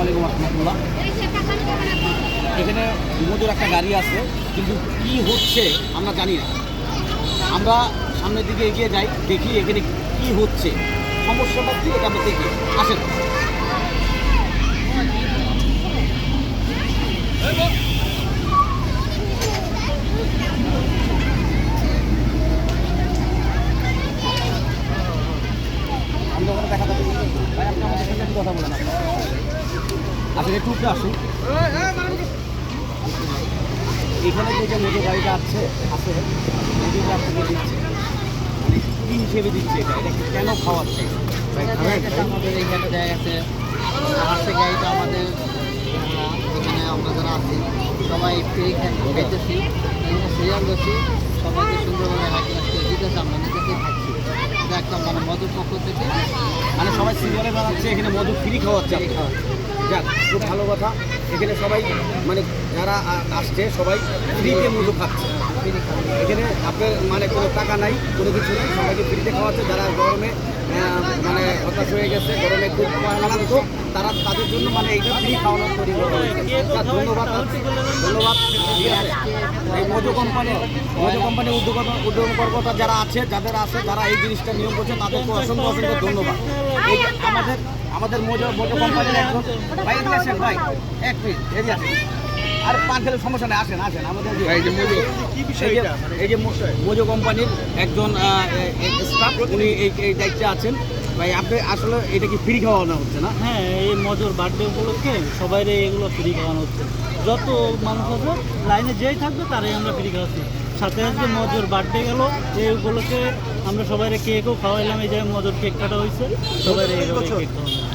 আলাইকুম রহমতুল্লাহ। এখানে মজুর একটা গাড়ি আছে, কিন্তু কি হচ্ছে আমরা জানি না। আমরা সামনের দিকে এগিয়ে যাই, দেখি এখানে কি হচ্ছে। সমস্যাটা কি এটা আমরা দেখি। আসেন। আমরা দেখা যাবে আসলে একটু উপরে আসুন। এখানে যে যে মোটর গাড়িটা আছে আছে মোটরটা আপনাকে দিচ্ছে মানে হিসেবে দিচ্ছে এটা? এটা কেন খাওয়াচ্ছে? আমাদের এখানে দেখা গেছে হাসে গাড়িটা আমাদের, এখানে আমরা যারা আছি, সবাই ফ্রি খাইতেছি। সিরিয়াল করছি, সবাইকে সুন্দরভাবে হাঁটি হাঁটি দিতেছে, আমরা নিজেকে থাকছি এটা একটা মানে মধুর পক্ষ থেকে মানে সবাই সিরিয়ালে বানাচ্ছে, এখানে মধু ফ্রি খাওয়াচ্ছে। যাক, খুব ভালো কথা এখানে সবাই মানে যারা আসছে, সবাই ফ্রিতে মধু খাচ্ছে এখানে আপনার মানে কোনো টাকা নাই, কোনো কিছু নেই। সবাইকে ফ্রিতে খাওয়াচ্ছে। যারা গরমে মানে হতাশ হয়ে গেছে, গরমে খুব ক্লান্ত তারা তাদের জন্য মানে এইটা ফ্রি খাওয়ানো তৈরি ধন্যবাদ ধন্যবাদ। এই মজু কোম্পানি মজু কোম্পানির উদ্যোগ উদ্যোগকর্তা যারা আছে, যাদের আছে যারা এই জিনিসটা নিয়ম করছে, তাদেরকে অসংখ্য অসংখ্য ধন্যবাদ। এই আমাদের আমাদের মজু মজু কোম্পানির একজন ভাই, এক মিনিট আসেন আর পান খেলে সমস্যা নেই আসেন আসেন আমাদের এই যে এই মোজো। কোম্পানির একজন স্টাফ উনি এই এই দায়িত্বে আছেন। ভাই আপনি আসলে এটা কি ফ্রি খাওয়ানো হচ্ছে না? হ্যাঁ এই মজুর বার্থডে উপলক্ষে সবাই এগুলো ফ্রি খাওয়ানো হচ্ছে। যত মানুষ আছে লাইনে যেই থাকবে তারাই আমরা ফ্রি খাওয়াচ্ছি। সাথে আজকে মজুর বার্থডে গেল। এই উপলক্ষে আমরা সবাই কেকও খাওয়াইলাম এই যে মজুর কেক কাটা হয়েছে সবাই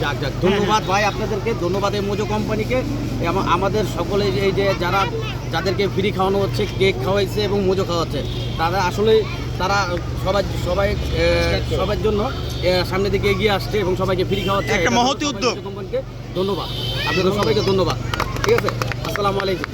যাক যাক ধন্যবাদ ভাই আপনাদেরকে ধন্যবাদ এই মোজো কোম্পানিকে। এম- আমাদের সকলে এই যে যারা যাদেরকে ফ্রি খাওয়ানো হচ্ছে কেক খাওয়াইছে এবং মোজো খাওয়াচ্ছে তারা আসলে তারা সবাই সবাই সবার জন্য সামনের দিকে এগিয়ে আসছে এবং সবাইকে ফ্রি খাওয়াচ্ছে। একটা মহতি উদ্যোগ। কোম্পানিকে ধন্যবাদ। আপনাদের সবাইকে ধন্যবাদ। ঠিক আছে? আসসালামু আলাইকুম।